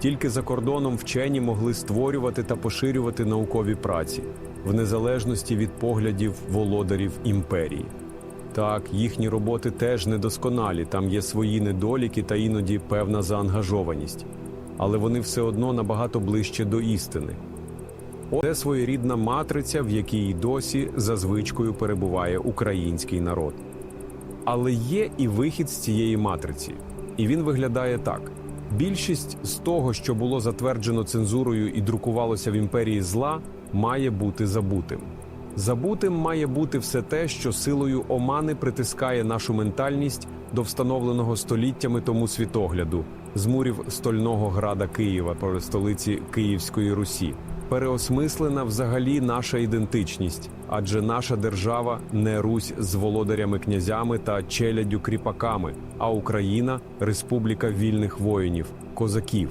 Тільки за кордоном вчені могли створювати та поширювати наукові праці в незалежності від поглядів володарів імперії. Так, їхні роботи теж недосконалі, там є свої недоліки та іноді певна заангажованість, але вони все одно набагато ближче до істини. Це своєрідна матриця, в якій досі за звичкою перебуває український народ. Але є і вихід з цієї матриці, і він виглядає так: більшість з того, що було затверджено цензурою і друкувалося в імперії зла, має бути забутим. Забутим має бути все те, що силою омани притискає нашу ментальність до встановленого століттями тому світогляду з мурів стольного града Києва, про столиці Київської Русі. Переосмислена взагалі наша ідентичність, адже наша держава не Русь з володарями князями та челядю кріпаками, а Україна республіка вільних воїнів, козаків.